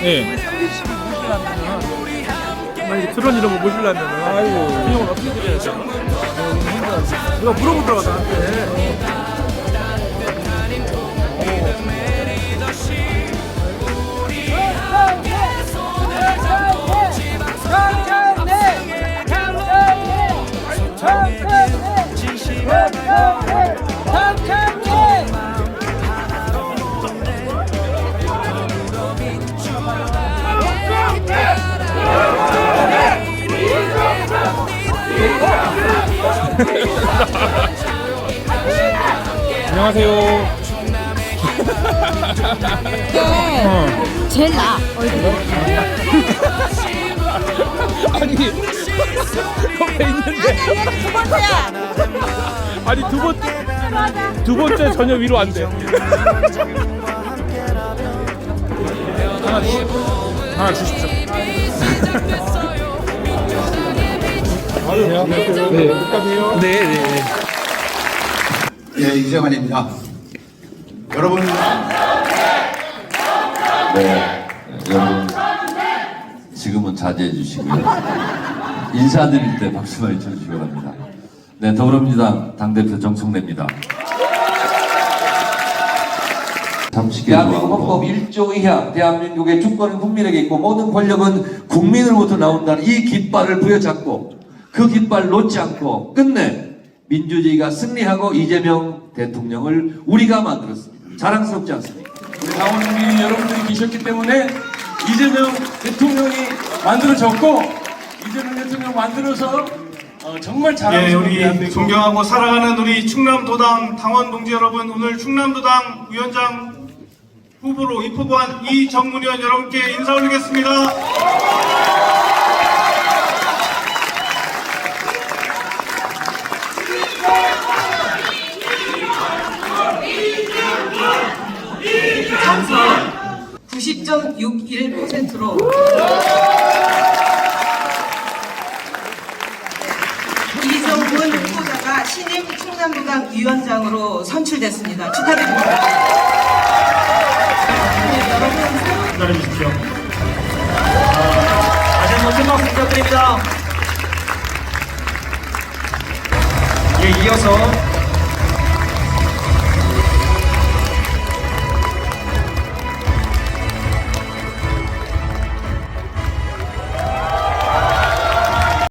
예. 우리 상민씨를 모시려면은 만약에 그런 이름을 모시려면은 아이고 비용을 어떻게 드려야 돼? 너무 힘들어. 누가 물어보더라고 나한테. 안녕하세요. 이게 제일 나 얼굴 아니 옆에 있는데 얘는 두 번째야 아니 두 번째 두 번째 전혀 위로 안 돼. 하나 주 하나 주십시오. 안녕하세요. 네. 네, 네. 예, 이재환입니다. 여러분, 네, 여러분 지금은 자제해 주시고요. 인사드릴 때 박수 많이 쳐주시기 바랍니다. 네, 더불어민주당 당대표 정청래입니다. 대한민국 헌법 1조 2항 대한민국의 주권은 국민에게 있고 모든 권력은 국민으로부터 나온다는 이 깃발을 부여잡고 그 깃발 놓지 않고 끝내 민주주의가 승리하고 이재명 대통령을 우리가 만들었습니다. 자랑스럽지 않습니까? 우리 강원 국민 여러분들이 계셨기 때문에 이재명 대통령이 만들어졌고 이재명 대통령 만들어서 어, 정말 예, 잘하는 우리 존경하고 사랑하는 우리 충남도당 당원 동지 여러분, 오늘 충남도당 위원장 후보로 입후보한 이정문 의원 여러분께 인사 올리겠습니다. 찬성 90.61%로 이정문 후보자가 신임 충남도당 위원장으로 선출됐습니다. 축하드립니다. 네, 여러분 기다려 주십시오. 다시 한번 큰 박수 부탁드립니다. 예, 이어서